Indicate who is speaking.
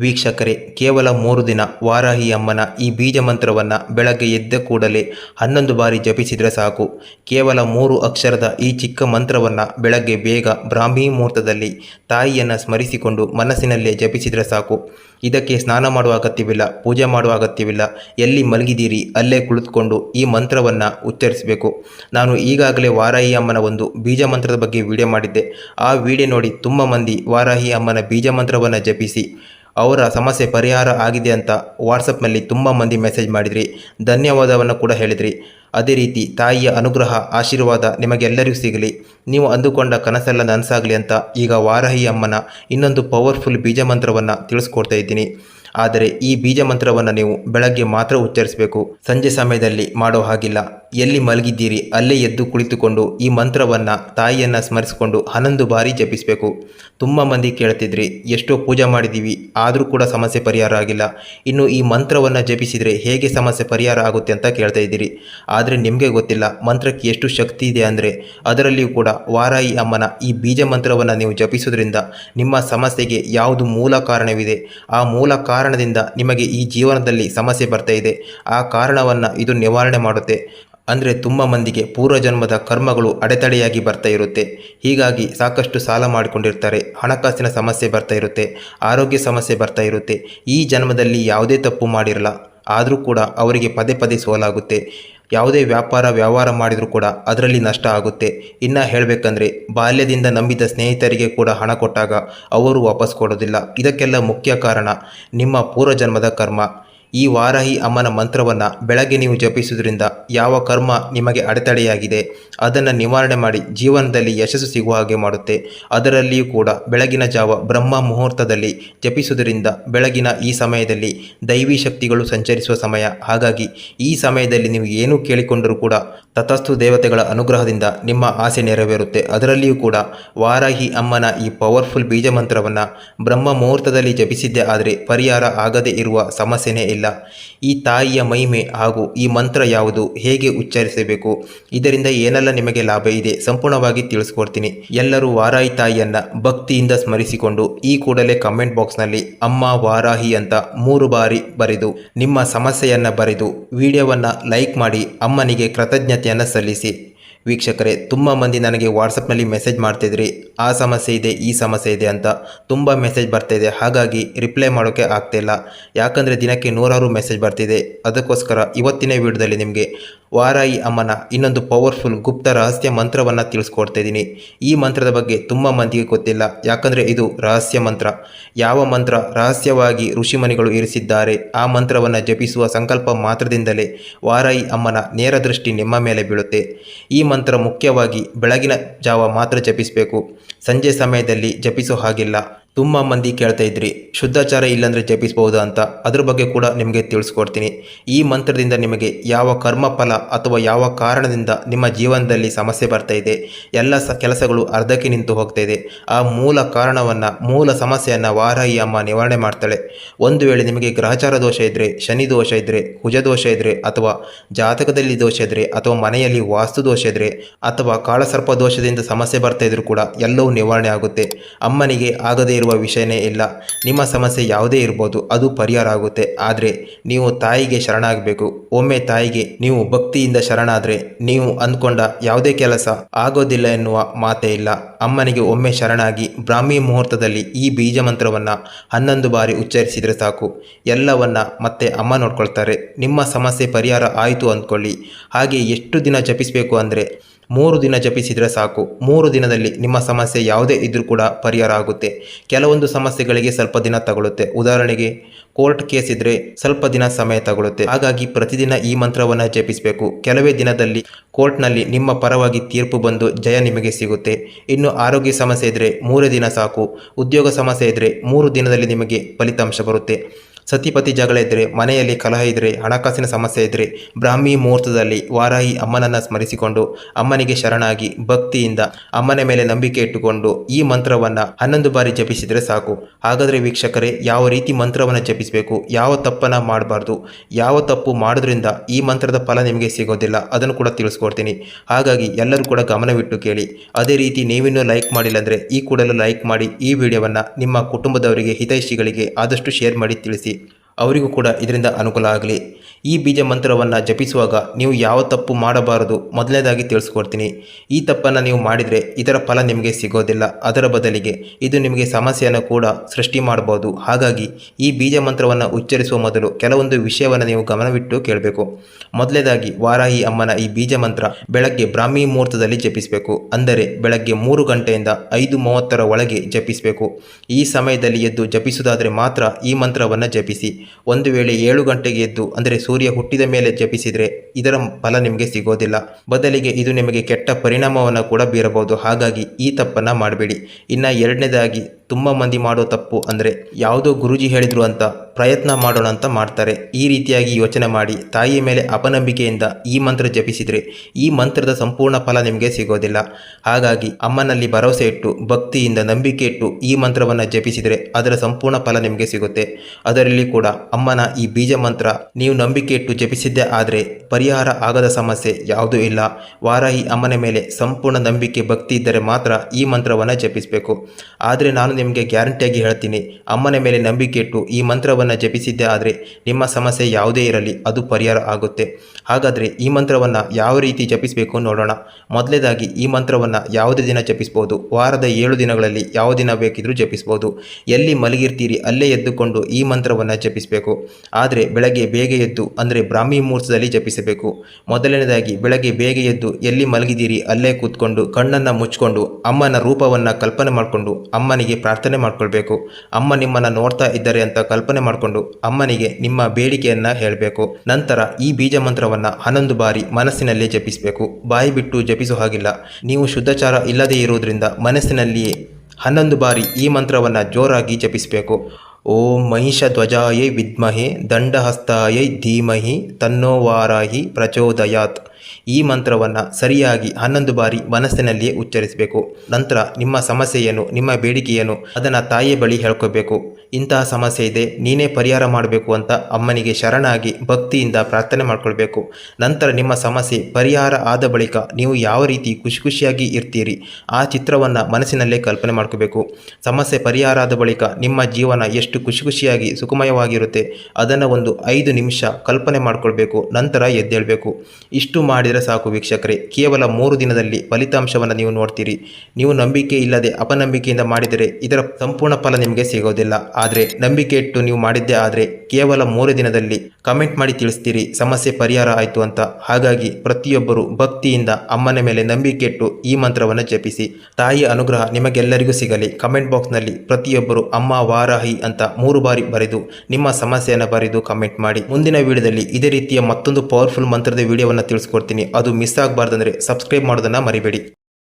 Speaker 1: ವೀಕ್ಷಕರೇ, ಕೇವಲ ಮೂರು ದಿನ ವಾರಾಹಿ ಅಮ್ಮನ ಈ ಬೀಜ ಮಂತ್ರವನ್ನು ಬೆಳಗ್ಗೆ ಎದ್ದ ಕೂಡಲೇ ಹನ್ನೊಂದು ಬಾರಿ ಜಪಿಸಿದರೆ ಸಾಕು. ಕೇವಲ ಮೂರು ಅಕ್ಷರದ ಈ ಚಿಕ್ಕ ಮಂತ್ರವನ್ನು ಬೆಳಗ್ಗೆ ಬೇಗ ಬ್ರಾಹ್ಮಿ ಮುಹೂರ್ತದಲ್ಲಿ ತಾಯಿಯನ್ನು ಸ್ಮರಿಸಿಕೊಂಡು ಮನಸ್ಸಿನಲ್ಲೇ ಜಪಿಸಿದರೆ ಸಾಕು. ಇದಕ್ಕೆ ಸ್ನಾನ ಮಾಡುವ ಅಗತ್ಯವಿಲ್ಲ, ಪೂಜೆ ಮಾಡುವ ಅಗತ್ಯವಿಲ್ಲ. ಎಲ್ಲಿ ಮಲಗಿದ್ದೀರಿ, ಅಲ್ಲೇ ಕುಳಿತುಕೊಂಡು ಈ ಮಂತ್ರವನ್ನು ಉಚ್ಚರಿಸಬೇಕು. ನಾನು ಈಗಾಗಲೇ ವಾರಾಹಿ ಅಮ್ಮನ ಒಂದು ಬೀಜ ಮಂತ್ರದ ಬಗ್ಗೆ ವಿಡಿಯೋ ಮಾಡಿದ್ದೆ. ಆ ವಿಡಿಯೋ ನೋಡಿ ತುಂಬ ಮಂದಿ ವಾರಾಹಿ ಅಮ್ಮನ ಬೀಜ ಮಂತ್ರವನ್ನು ಜಪಿಸಿ ಅವರ ಸಮಸ್ಯೆ ಪರಿಹಾರ ಆಗಿದೆ ಅಂತ ವಾಟ್ಸಪ್ನಲ್ಲಿ ತುಂಬ ಮಂದಿ ಮೆಸೇಜ್ ಮಾಡಿದ್ರಿ. ಧನ್ಯವಾದವನ್ನು ಕೂಡ ಹೇಳಿದ್ರಿ. ಅದೇ ರೀತಿ ತಾಯಿಯ ಅನುಗ್ರಹ, ಆಶೀರ್ವಾದ ನಿಮಗೆಲ್ಲರಿಗೂ ಸಿಗಲಿ. ನೀವು ಅಂದುಕೊಂಡ ಕನಸೆಲ್ಲ ನನಸಾಗಲಿ ಅಂತ ಈಗ ವಾರಹಿ ಅಮ್ಮನ ಇನ್ನೊಂದು ಪವರ್ಫುಲ್ ಬೀಜ ಮಂತ್ರವನ್ನು ತಿಳಿಸ್ಕೊಡ್ತಾ ಇದ್ದೀನಿ. ಆದರೆ ಈ ಬೀಜ ಮಂತ್ರವನ್ನು ನೀವು ಬೆಳಗ್ಗೆ ಮಾತ್ರ ಉಚ್ಚರಿಸಬೇಕು. ಸಂಜೆ ಸಮಯದಲ್ಲಿ ಮಾಡೋ ಹಾಗಿಲ್ಲ. ಎಲ್ಲಿ ಮಲಗಿದ್ದೀರಿ? ಅಲ್ಲೇ ಎದ್ದು ಕುಳಿತುಕೊಂಡು ಈ ಮಂತ್ರವನ್ನು ತಾಯಿಯನ್ನು ಸ್ಮರಿಸಿಕೊಂಡು ಹನ್ನೊಂದು ಬಾರಿ ಜಪಿಸಬೇಕು. ತುಂಬ ಮಂದಿ ಕೇಳ್ತಿದ್ರಿ, ಎಷ್ಟೋ ಪೂಜೆ ಮಾಡಿದ್ದೀವಿ ಆದರೂ ಕೂಡ ಸಮಸ್ಯೆ ಪರಿಹಾರ ಆಗಿಲ್ಲ. ಇನ್ನು ಈ ಮಂತ್ರವನ್ನು ಜಪಿಸಿದರೆ ಹೇಗೆ ಸಮಸ್ಯೆ ಪರಿಹಾರ ಆಗುತ್ತೆ ಅಂತ ಕೇಳ್ತಾ ಇದ್ದೀರಿ. ಆದರೆ ನಿಮಗೆ ಗೊತ್ತಿಲ್ಲ, ಮಂತ್ರಕ್ಕೆ ಎಷ್ಟು ಶಕ್ತಿ ಇದೆ ಅಂದರೆ ಅದರಲ್ಲಿಯೂ ಕೂಡ ವಾರಾಯಿ ಅಮ್ಮನ ಈ ಬೀಜ ಮಂತ್ರವನ್ನು ನೀವು ಜಪಿಸೋದ್ರಿಂದ ನಿಮ್ಮ ಸಮಸ್ಯೆಗೆ ಯಾವುದು ಮೂಲ ಕಾರಣವಿದೆ? ಆ ಮೂಲ ಕಾರಣದಿಂದ ನಿಮಗೆ ಈ ಜೀವನದಲ್ಲಿ ಸಮಸ್ಯೆ ಬರ್ತಾ ಇದೆ. ಆ ಕಾರಣವನ್ನು ಇದು ನಿವಾರಣೆ ಮಾಡುತ್ತೆ. ಅಂದರೆ ತುಂಬ ಮಂದಿಗೆ ಪೂರ್ವಜನ್ಮದ ಕರ್ಮಗಳು ಅಡೆತಡೆಯಾಗಿ ಬರ್ತಾ ಇರುತ್ತೆ. ಹೀಗಾಗಿ ಸಾಕಷ್ಟು ಸಾಲ ಮಾಡಿಕೊಂಡಿರ್ತಾರೆ. ಹಣಕಾಸಿನ ಸಮಸ್ಯೆ ಬರ್ತಾ ಇರುತ್ತೆ. ಆರೋಗ್ಯ ಸಮಸ್ಯೆ ಬರ್ತಾ ಇರುತ್ತೆ. ಈ ಜನ್ಮದಲ್ಲಿ ಯಾವುದೇ ತಪ್ಪು ಮಾಡಿರಲ್ಲ. ಆದರೂ ಕೂಡ ಅವರಿಗೆ ಪದೇ ಪದೇ ಸೋಲಾಗುತ್ತೆ. ಯಾವುದೇ ವ್ಯಾಪಾರ, ವ್ಯವಹಾರ ಮಾಡಿದರೂ ಕೂಡ ಅದರಲ್ಲಿ ನಷ್ಟ ಆಗುತ್ತೆ. ಇನ್ನು ಹೇಳಬೇಕಂದ್ರೆ ಬಾಲ್ಯದಿಂದ ನಂಬಿದ ಸ್ನೇಹಿತರಿಗೆ ಕೂಡ ಹಣ ಕೊಟ್ಟಾಗ ಅವರು ವಾಪಸ್ ಕೊಡೋದಿಲ್ಲ. ಇದಕ್ಕೆಲ್ಲ ಮುಖ್ಯ ಕಾರಣ ನಿಮ್ಮ ಪೂರ್ವಜನ್ಮದ ಕರ್ಮ. ಈ ವಾರಾಹಿ ಅಮ್ಮನ ಮಂತ್ರವನ್ನು ಬೆಳಗ್ಗೆ ನೀವು ಜಪಿಸುವುದರಿಂದ ಯಾವ ಕರ್ಮ ನಿಮಗೆ ಅಡೆತಡೆಯಾಗಿದೆ, ಅದನ್ನು ನಿವಾರಣೆ ಮಾಡಿ ಜೀವನದಲ್ಲಿ ಯಶಸ್ಸು ಸಿಗುವ ಹಾಗೆ ಮಾಡುತ್ತೆ. ಅದರಲ್ಲಿಯೂ ಕೂಡ ಬೆಳಗಿನ ಜಾವ ಬ್ರಹ್ಮ ಮುಹೂರ್ತದಲ್ಲಿ ಜಪಿಸುವುದರಿಂದ ಬೆಳಗಿನ ಈ ಸಮಯದಲ್ಲಿ ದೈವಿ ಶಕ್ತಿಗಳು ಸಂಚರಿಸುವ ಸಮಯ. ಹಾಗಾಗಿ ಈ ಸಮಯದಲ್ಲಿ ನೀವು ಏನು ಕೇಳಿಕೊಂಡರೂ ಕೂಡ ತತಸ್ತು ದೇವತೆಗಳ ಅನುಗ್ರಹದಿಂದ ನಿಮ್ಮ ಆಸೆ ನೆರವೇರುತ್ತೆ. ಅದರಲ್ಲಿಯೂ ಕೂಡ ವಾರಾಹಿ ಅಮ್ಮನ ಈ ಪವರ್ಫುಲ್ ಬೀಜ ಮಂತ್ರವನ್ನು ಬ್ರಹ್ಮ ಮುಹೂರ್ತದಲ್ಲಿ ಜಪಿಸಿದ್ದೇ ಆದರೆ ಪರಿಹಾರ ಆಗದೇ ಇರುವ ಸಮಸ್ಯೆನೇ ಇಲ್ಲ. ಈ ತಾಯಿಯ ಮಹಿಮೆ ಹಾಗೂ ಈ ಮಂತ್ರ ಯಾವುದು ಹೇಗೆ ಉಚ್ಚರಿಸಬೇಕು? ಇದರಿಂದ ಏನೆಲ್ಲ ನಿಮಗೆ ಲಾಭ ಇದೆ ಸಂಪೂರ್ಣವಾಗಿ ತಿಳಿಸ್ಕೊಡ್ತೀನಿ. ಎಲ್ಲರೂ ವಾರಾಹಿ ತಾಯಿಯನ್ನು ಭಕ್ತಿಯಿಂದ ಸ್ಮರಿಸಿಕೊಂಡು ಈ ಕೂಡಲೇ ಕಮೆಂಟ್ ಬಾಕ್ಸ್ನಲ್ಲಿ ಅಮ್ಮ ವಾರಾಹಿ ಅಂತ ಮೂರು ಬಾರಿ ಬರೆದು, ನಿಮ್ಮ ಸಮಸ್ಯೆಯನ್ನು ಬರೆದು, ವಿಡಿಯೋವನ್ನು ಲೈಕ್ ಮಾಡಿ ಅಮ್ಮನಿಗೆ ಕೃತಜ್ಞತೆಯನ್ನು ಸಲ್ಲಿಸಿ. ವೀಕ್ಷಕರೇ, ತುಂಬ ಮಂದಿ ನನಗೆ ವಾಟ್ಸಪ್ನಲ್ಲಿ ಮೆಸೇಜ್ ಮಾಡ್ತಿದ್ರಿ. ಆ ಸಮಸ್ಯೆ ಇದೆ, ಈ ಸಮಸ್ಯೆ ಇದೆ ಅಂತ ತುಂಬ ಮೆಸೇಜ್ ಬರ್ತಾಯಿದೆ ಹಾಗಾಗಿ ರಿಪ್ಲೈ ಮಾಡೋಕ್ಕೆ ಆಗ್ತಿಲ್ಲ ಯಾಕಂದರೆ ದಿನಕ್ಕೆ ನೂರಾರು ಮೆಸೇಜ್ ಬರ್ತಿದೆ. ಅದಕ್ಕೋಸ್ಕರ ಇವತ್ತಿನ ವಿಡಿಯೋದಲ್ಲಿ ನಿಮಗೆ ವಾರಾಯಿ ಅಮ್ಮನ ಇನ್ನೊಂದು ಪವರ್ಫುಲ್ ಗುಪ್ತ ರಹಸ್ಯ ಮಂತ್ರವನ್ನು ತಿಳಿಸ್ಕೊಡ್ತಾ ಇದ್ದೀನಿ. ಈ ಮಂತ್ರದ ಬಗ್ಗೆ ತುಂಬ ಮಂದಿಗೆ ಗೊತ್ತಿಲ್ಲ. ಯಾಕಂದರೆ ಇದು ರಹಸ್ಯ ಮಂತ್ರ. ಯಾವ ಮಂತ್ರ ರಹಸ್ಯವಾಗಿ ಋಷಿಮನಿಗಳು ಇರಿಸಿದ್ದಾರೆ, ಆ ಮಂತ್ರವನ್ನು ಜಪಿಸುವ ಸಂಕಲ್ಪ ಮಾತ್ರದಿಂದಲೇ ವಾರಾಯಿ ಅಮ್ಮನ ನೇರ ದೃಷ್ಟಿ ನಿಮ್ಮ ಮೇಲೆ ಬೀಳುತ್ತೆ. ಈ ಮಂತ್ರ ಮುಖ್ಯವಾಗಿ ಬೆಳಗಿನ ಜಾವ ಮಾತ್ರ ಜಪಿಸಬೇಕು. ಸಂಜೆ ಸಮಯದಲ್ಲಿ ಜಪಿಸೋ ಹಾಗಿಲ್ಲ. ತುಂಬ ಮಂದಿ ಕೇಳ್ತಾ ಇದ್ರಿ. ಶುದ್ಧಾಚಾರ ಇಲ್ಲಾಂದರೆ ಜಪಿಸಬಹುದು ಅಂತ. ಅದ್ರ ಬಗ್ಗೆ ಕೂಡ ನಿಮಗೆ ತಿಳಿಸ್ಕೊಡ್ತೀನಿ. ಈ ಮಂತ್ರದಿಂದ ನಿಮಗೆ ಯಾವ ಕರ್ಮಫಲ ಅಥವಾ ಯಾವ ಕಾರಣದಿಂದ ನಿಮ್ಮ ಜೀವನದಲ್ಲಿ ಸಮಸ್ಯೆ ಬರ್ತಾ ಇದೆ, ಎಲ್ಲ ಸ ಕೆಲಸಗಳು ಅರ್ಧಕ್ಕೆ ನಿಂತು ಹೋಗ್ತಾ ಇದೆ, ಆ ಮೂಲ ಕಾರಣವನ್ನು, ಮೂಲ ಸಮಸ್ಯೆಯನ್ನು ವಾರಾಯಿ ಅಮ್ಮ ನಿವಾರಣೆ ಮಾಡ್ತಾಳೆ. ಒಂದು ವೇಳೆ ನಿಮಗೆ ಗ್ರಹಚಾರ ದೋಷ ಇದ್ದರೆ ಶನಿ ದೋಷ ಇದ್ದರೆ ಕುಜ ದೋಷ ಇದ್ದರೆ ಅಥವಾ ಜಾತಕದಲ್ಲಿ ದೋಷ ಇದ್ದರೆ ಅಥವಾ ಮನೆಯಲ್ಲಿ ವಾಸ್ತು ದೋಷ ಇದ್ದರೆ ಅಥವಾ ಕಾಳಸರ್ಪ ದೋಷದಿಂದ ಸಮಸ್ಯೆ ಬರ್ತಾ ಇದ್ರೂ ಕೂಡ ಎಲ್ಲವೂ ನಿವಾರಣೆ ಆಗುತ್ತೆ. ಅಮ್ಮನಿಗೆ ಆಗದೇ ಇರುವ ವಿಷಯನೇ ಇಲ್ಲ. ನಿಮ್ಮ ಸಮಸ್ಯೆ ಯಾವುದೇ ಇರ್ಬೋದು, ಅದು ಪರಿಹಾರ ಆಗುತ್ತೆ. ಆದರೆ, ನೀವು ತಾಯಿಗೆ ಶರಣಾಗಬೇಕು. ಒಮ್ಮೆ ತಾಯಿಗೆ ನೀವು ಭಕ್ತಿಯಿಂದ ಶರಣಾದರೆ, ನೀವು ಅಂದ್ಕೊಂಡ ಯಾವುದೇ ಕೆಲಸ ಆಗೋದಿಲ್ಲ ಎನ್ನುವ ಮಾತೇ ಇಲ್ಲ. ಅಮ್ಮನಿಗೆ ಒಮ್ಮೆ ಶರಣಾಗಿ ಬ್ರಾಹ್ಮಿ ಮುಹೂರ್ತದಲ್ಲಿ ಈ ಬೀಜ ಮಂತ್ರವನ್ನು ಹನ್ನೊಂದು ಬಾರಿ ಉಚ್ಚರಿಸಿದರೆ ಸಾಕು. ಎಲ್ಲವನ್ನ ಮತ್ತೆ ಅಮ್ಮ ನೋಡ್ಕೊಳ್ತಾರೆ. ನಿಮ್ಮ ಸಮಸ್ಯೆ ಪರಿಹಾರ ಆಯಿತು ಅಂದ್ಕೊಳ್ಳಿ. ಹಾಗೆ ಎಷ್ಟು ದಿನ ಜಪಿಸಬೇಕು ಅಂದರೆ ಮೂರು ದಿನ ಜಪಿಸಿದರೆ ಸಾಕು. ಮೂರು ದಿನದಲ್ಲಿ ನಿಮ್ಮ ಸಮಸ್ಯೆ ಯಾವುದೇ ಇದ್ದರೂ ಕೂಡ ಪರಿಹಾರ ಆಗುತ್ತೆ. ಕೆಲವೊಂದು ಸಮಸ್ಯೆಗಳಿಗೆ ಸ್ವಲ್ಪ ದಿನ ತಗೊಳ್ಳುತ್ತೆ ಉದಾಹರಣೆಗೆ, ಕೋರ್ಟ್ ಕೇಸ್ ಇದ್ದರೆ ಸ್ವಲ್ಪ ದಿನ ಸಮಯ ತಗೊಳ್ಳುತ್ತೆ ಹಾಗಾಗಿ ಪ್ರತಿದಿನ ಈ ಮಂತ್ರವನ್ನು ಜಪಿಸಬೇಕು. ಕೆಲವೇ ದಿನದಲ್ಲಿ ಕೋರ್ಟ್ನಲ್ಲಿ ನಿಮ್ಮ ಪರವಾಗಿ ತೀರ್ಪು ಬಂದು ಜಯ ನಿಮಗೆ ಸಿಗುತ್ತೆ. ಇನ್ನು ಆರೋಗ್ಯ ಸಮಸ್ಯೆ ಇದ್ದರೆ ಮೂರೇ ದಿನ ಸಾಕು. ಉದ್ಯೋಗ ಸಮಸ್ಯೆ ಇದ್ದರೆ ಮೂರು ದಿನದಲ್ಲಿ ನಿಮಗೆ ಫಲಿತಾಂಶ ಬರುತ್ತೆ. ಸತಿಪತಿ ಜಗಳ ಇದ್ದರೆ ಮನೆಯಲ್ಲಿ ಕಲಹ ಇದ್ದರೆ ಹಣಕಾಸಿನ ಸಮಸ್ಯೆ ಇದ್ದರೆ ಬ್ರಾಹ್ಮಿ ಮುಹೂರ್ತದಲ್ಲಿ ವಾರಾಹಿ ಅಮ್ಮನನ್ನು ಸ್ಮರಿಸಿಕೊಂಡು ಅಮ್ಮನಿಗೆ ಶರಣಾಗಿ ಭಕ್ತಿಯಿಂದ ಅಮ್ಮನ ಮೇಲೆ ನಂಬಿಕೆ ಇಟ್ಟುಕೊಂಡು ಈ ಮಂತ್ರವನ್ನು ಹನ್ನೊಂದು ಬಾರಿ ಜಪಿಸಿದರೆ ಸಾಕು. ಹಾಗಾದರೆ ವೀಕ್ಷಕರೇ, ಯಾವ ರೀತಿ ಮಂತ್ರವನ್ನು ಜಪಿಸಬೇಕು? ಯಾವ ತಪ್ಪನ್ನು ಮಾಡಬಾರ್ದು? ಯಾವ ತಪ್ಪು ಮಾಡೋದ್ರಿಂದ ಈ ಮಂತ್ರದ ಫಲ ನಿಮಗೆ ಸಿಗೋದಿಲ್ಲ? ಅದನ್ನು ಕೂಡ ತಿಳಿಸ್ಕೊಡ್ತೀನಿ. ಹಾಗಾಗಿ ಎಲ್ಲರೂ ಕೂಡ ಗಮನವಿಟ್ಟು ಕೇಳಿ. ಅದೇ ರೀತಿ ನೀವಿನ್ನೂ ಲೈಕ್ ಮಾಡಿಲ್ಲ ಅಂದರೆ ಈ ಕೂಡಲೂ ಲೈಕ್ ಮಾಡಿ ಈ ವಿಡಿಯೋವನ್ನು ನಿಮ್ಮ ಕುಟುಂಬದವರಿಗೆ, ಹಿತೈಷಿಗಳಿಗೆ ಆದಷ್ಟು ಶೇರ್ ಮಾಡಿ ತಿಳಿಸಿ. ಅವರಿಗೂ ಕೂಡ ಇದರಿಂದ ಅನುಕೂಲ ಆಗಲಿ. ಈ ಬೀಜ ಮಂತ್ರವನ್ನು ಜಪಿಸುವಾಗ ನೀವು ಯಾವ ತಪ್ಪು ಮಾಡಬಾರದು ಮೊದಲನೇದಾಗಿ ತಿಳಿಸ್ಕೊಡ್ತೀನಿ. ಈ ತಪ್ಪನ್ನು ನೀವು ಮಾಡಿದರೆ ಇದರ ಫಲ ನಿಮಗೆ ಸಿಗೋದಿಲ್ಲ. ಅದರ ಬದಲಿಗೆ ಇದು ನಿಮಗೆ ಸಮಸ್ಯೆಯನ್ನು ಕೂಡ ಸೃಷ್ಟಿ ಮಾಡಬಹುದು ಹಾಗಾಗಿ ಈ ಬೀಜ ಮಂತ್ರವನ್ನು ಉಚ್ಚರಿಸುವ ಮೊದಲು ಕೆಲವೊಂದು ವಿಷಯವನ್ನು ನೀವು ಗಮನವಿಟ್ಟು ಕೇಳಬೇಕು. ಮೊದಲನೇದಾಗಿ ವಾರಾಹಿ ಅಮ್ಮನ ಈ ಬೀಜ ಮಂತ್ರ ಬೆಳಗ್ಗೆ ಬ್ರಾಹ್ಮಿ ಮುಹೂರ್ತದಲ್ಲಿ ಜಪಿಸಬೇಕು. ಅಂದರೆ ಬೆಳಗ್ಗೆ ಮೂರು ಗಂಟೆಯಿಂದ ಐದು ಮೂವತ್ತರ ಒಳಗೆ ಜಪಿಸಬೇಕು. ಈ ಸಮಯದಲ್ಲಿ ಎದ್ದು ಜಪಿಸುವುದಾದರೆ ಮಾತ್ರ ಈ ಮಂತ್ರವನ್ನು ಜಪಿಸಿ. ಒಂದು ವೇಳೆ ಏಳು ಗಂಟೆಗೆ ಎದ್ದು, ಅಂದರೆ ಸೂರ್ಯ ಹುಟ್ಟಿದ ಮೇಲೆ ಜಪಿಸಿದರೆ ಇದರ ಫಲ ನಿಮಗೆ ಸಿಗೋದಿಲ್ಲ. ಬದಲಿಗೆ ಇದು ನಿಮಗೆ ಕೆಟ್ಟ ಪರಿಣಾಮವನ್ನು ಕೂಡ ಬೀರಬಹುದು. ಹಾಗಾಗಿ ಈ ತಪ್ಪನ್ನು ಮಾಡಬೇಡಿ. ಇನ್ನು ಎರಡನೇದಾಗಿ ತುಂಬ ಮಂದಿ ಮಾಡೋ ತಪ್ಪು ಅಂದರೆ ಯಾವುದೋ ಗುರುಜಿ ಹೇಳಿದ್ರು ಅಂತ ಪ್ರಯತ್ನ ಮಾಡೋಣ ಅಂತ ಮಾಡ್ತಾರೆ. ಈ ರೀತಿಯಾಗಿ ಯೋಚನೆ ಮಾಡಿ ತಾಯಿಯ ಮೇಲೆ ಅಪನಂಬಿಕೆಯಿಂದ ಈ ಮಂತ್ರ ಜಪಿಸಿದರೆ ಈ ಮಂತ್ರದ ಸಂಪೂರ್ಣ ಫಲ ನಿಮಗೆ ಸಿಗೋದಿಲ್ಲ. ಹಾಗಾಗಿ ಅಮ್ಮನಲ್ಲಿ ಭರವಸೆ ಇಟ್ಟು ಭಕ್ತಿಯಿಂದ ನಂಬಿಕೆ ಇಟ್ಟು ಈ ಮಂತ್ರವನ್ನು ಜಪಿಸಿದರೆ ಅದರ ಸಂಪೂರ್ಣ ಫಲ ನಿಮಗೆ ಸಿಗುತ್ತೆ. ಅದರಲ್ಲಿ ಕೂಡ ಅಮ್ಮನ ಈ ಬೀಜ ಮಂತ್ರ ನೀವು ನಂಬಿಕೆ ಇಟ್ಟು ಜಪಿಸಿದ್ದೇ ಆದರೆ ಪರಿಹಾರ ಆಗದ ಸಮಸ್ಯೆ ಯಾವುದೂ ಇಲ್ಲ. ವಾರಾಹಿ ಅಮ್ಮನ ಮೇಲೆ ಸಂಪೂರ್ಣ ನಂಬಿಕೆ, ಭಕ್ತಿ ಇದ್ದರೆ ಮಾತ್ರ ಈ ಮಂತ್ರವನ್ನು ಜಪಿಸಬೇಕು. ಆದರೆ ನಾನು ನಿಮಗೆ ಗ್ಯಾರಂಟಿಯಾಗಿ ಹೇಳ್ತೀನಿ. ಅಮ್ಮನ ಮೇಲೆ ನಂಬಿಕೆ ಇಟ್ಟು ಈ ಮಂತ್ರವನ್ನು ಜಪಿಸಿದ್ದೇ ಆದರೆ ನಿಮ್ಮ ಸಮಸ್ಯೆ ಯಾವುದೇ ಇರಲಿ, ಅದು ಪರಿಹಾರ ಆಗುತ್ತೆ. ಹಾಗಾದರೆ ಈ ಮಂತ್ರವನ್ನು ಯಾವ ರೀತಿ ಜಪಿಸಬೇಕು ನೋಡೋಣ. ಮೊದಲೇದಾಗಿ ಈ ಮಂತ್ರವನ್ನು ಯಾವುದೇ ದಿನ ಜಪಿಸ್ಬೋದು. ವಾರದ ಏಳು ದಿನಗಳಲ್ಲಿ ಯಾವ ದಿನ ಬೇಕಿದ್ರೂ ಜಪಿಸ್ಬೋದು. ಎಲ್ಲಿ ಮಲಗಿರ್ತೀರಿ ಅಲ್ಲೇ ಎದ್ದುಕೊಂಡು ಈ ಮಂತ್ರವನ್ನು ಜಪಿಸಬೇಕು. ಆದರೆ ಬೆಳಗ್ಗೆ ಬೇಗ ಎದ್ದು, ಅಂದರೆ ಬ್ರಾಹ್ಮಿ ಮುಹೂರ್ತದಲ್ಲಿ ಜಪಿಸಬೇಕು. ಮೊದಲನೇದಾಗಿ ಬೆಳಗ್ಗೆ ಬೇಗ ಎದ್ದು ಎಲ್ಲಿ ಮಲಗಿದ್ದೀರಿ ಅಲ್ಲೇ ಕೂತ್ಕೊಂಡು, ಕಣ್ಣನ್ನು ಮುಚ್ಕೊಂಡು, ಅಮ್ಮನ ರೂಪವನ್ನು ಕಲ್ಪನೆ ಮಾಡಿಕೊಂಡು, ಅಮ್ಮನಿಗೆ ಪ್ರಾರ್ಥನೆ ಮಾಡ್ಕೊಳ್ಬೇಕು. ಅಮ್ಮ ನಿಮ್ಮನ್ನು ನೋಡ್ತಾ ಇದ್ದಾರೆ ಅಂತ ಕಲ್ಪನೆ ಮಾಡಿಕೊಂಡು ಅಮ್ಮನಿಗೆ ನಿಮ್ಮ ಬೇಡಿಕೆಯನ್ನು ಹೇಳಬೇಕು. ನಂತರ ಈ ಬೀಜ ಮಂತ್ರವನ್ನು ಹನ್ನೊಂದು ಬಾರಿ ಮನಸ್ಸಿನಲ್ಲೇ ಜಪಿಸಬೇಕು. ಬಾಯಿ ಬಿಟ್ಟು ಜಪಿಸೋ ಹಾಗಿಲ್ಲ. ನೀವು ಶುದ್ಧಚಾರ ಇಲ್ಲದೇ ಇರುವುದರಿಂದ ಮನಸ್ಸಿನಲ್ಲಿಯೇ ಹನ್ನೊಂದು ಬಾರಿ ಈ ಮಂತ್ರವನ್ನು ಜೋರಾಗಿ ಜಪಿಸಬೇಕು. ಓಂ ಮಹಿಷಧ್ವಜಾಯೈ ವಿದ್ಮಹೆ ದಂಡಹಸ್ತಾಯೈ ಧೀಮಹಿ ತನ್ನೋವಾರಾಹಿ ಪ್ರಚೋದಯಾತ್. ಈ ಮಂತ್ರವನ್ನು ಸರಿಯಾಗಿ ಹನ್ನೊಂದು ಬಾರಿ ಮನಸ್ಸಿನಲ್ಲಿಯೇ ಉಚ್ಚರಿಸಬೇಕು. ನಂತರ ನಿಮ್ಮ ಸಮಸ್ಯೆಯನ್ನು, ನಿಮ್ಮ ಬೇಡಿಕೆಯನ್ನು ಅದನ್ನು ತಾಯಿಯ ಬಳಿ ಹೇಳ್ಕೋಬೇಕು. ಇಂತಹ ಸಮಸ್ಯೆ ಇದೆ, ನೀನೇ ಪರಿಹಾರ ಮಾಡಬೇಕು ಅಂತ ಅಮ್ಮನಿಗೆ ಶರಣಾಗಿ ಭಕ್ತಿಯಿಂದ ಪ್ರಾರ್ಥನೆ ಮಾಡಿಕೊಳ್ಬೇಕು. ನಂತರ ನಿಮ್ಮ ಸಮಸ್ಯೆ ಪರಿಹಾರ ಆದ ಬಳಿಕ ನೀವು ಯಾವ ರೀತಿ ಖುಷಿ ಖುಷಿಯಾಗಿ ಇರ್ತೀರಿ? ಆ ಚಿತ್ರವನ್ನು ಮನಸ್ಸಿನಲ್ಲೇ ಕಲ್ಪನೆ ಮಾಡ್ಕೋಬೇಕು ಸಮಸ್ಯೆ ಪರಿಹಾರ ಆದ ಬಳಿಕ ನಿಮ್ಮ ಜೀವನ ಎಷ್ಟು ಖುಷಿ ಖುಷಿಯಾಗಿ ಸುಖಮಯವಾಗಿರುತ್ತೆ, ಅದನ್ನು ಒಂದು ಐದು ನಿಮಿಷ ಕಲ್ಪನೆ ಮಾಡಿಕೊಳ್ಬೇಕು, ನಂತರ ಎದ್ದೇಳಬೇಕು. ಇಷ್ಟು ಮಾಡಿದರೆ ಸಾಕು ವೀಕ್ಷಕರೇ, ಕೇವಲ ಮೂರು ದಿನದಲ್ಲಿ ಫಲಿತಾಂಶವನ್ನು ನೀವು ನೋಡ್ತೀರಿ. ನೀವು ನಂಬಿಕೆ ಇಲ್ಲದೆ ಅಪನಂಬಿಕೆಯಿಂದ ಮಾಡಿದರೆ ಇದರ ಸಂಪೂರ್ಣ ಫಲ ನಿಮಗೆ ಸಿಗೋದಿಲ್ಲ. ಆದರೆ ನಂಬಿಕೆ ಇಟ್ಟು ನೀವು ಮಾಡಿದ್ದೇ ಆದರೆ ಕೇವಲ ಮೂರು ದಿನದಲ್ಲಿ ಕಮೆಂಟ್ ಮಾಡಿ ತಿಳಿಸ್ತೀರಿ, ಸಮಸ್ಯೆ ಪರಿಹಾರ ಆಯಿತು ಅಂತ. ಹಾಗಾಗಿ ಪ್ರತಿಯೊಬ್ಬರು ಭಕ್ತಿಯಿಂದ ಅಮ್ಮನ ಮೇಲೆ ನಂಬಿಕೆ ಇಟ್ಟು ಈ ಮಂತ್ರವನ್ನು ಜಪಿಸಿ. ತಾಯಿಯ ಅನುಗ್ರಹ ನಿಮಗೆಲ್ಲರಿಗೂ ಸಿಗಲಿ. ಕಮೆಂಟ್ ಬಾಕ್ಸ್ನಲ್ಲಿ ಪ್ರತಿಯೊಬ್ಬರು ಅಮ್ಮ, ವಾರಾಹಿ ಅಂತ ಮೂರು ಬಾರಿ ಬರೆದು, ನಿಮ್ಮ ಸಮಸ್ಯೆಯನ್ನು ಬರೆದು ಕಮೆಂಟ್ ಮಾಡಿ. ಮುಂದಿನ ವಿಡಿಯೋದಲ್ಲಿ ಇದೇ ರೀತಿಯ ಮತ್ತೊಂದು ಪವರ್ಫುಲ್ ಮಂತ್ರದ ವಿಡಿಯೋವನ್ನು ತಿಳಿಸ್ಕೊಡ್ತೀನಿ. ಅದು ಮಿಸ್ ಆಗಬಾರ್ದಂದ್ರೆ ಸಬ್ಸ್ಕ್ರೈಬ್ ಮಾಡೋದನ್ನು ಮರಿಬೇಡಿ.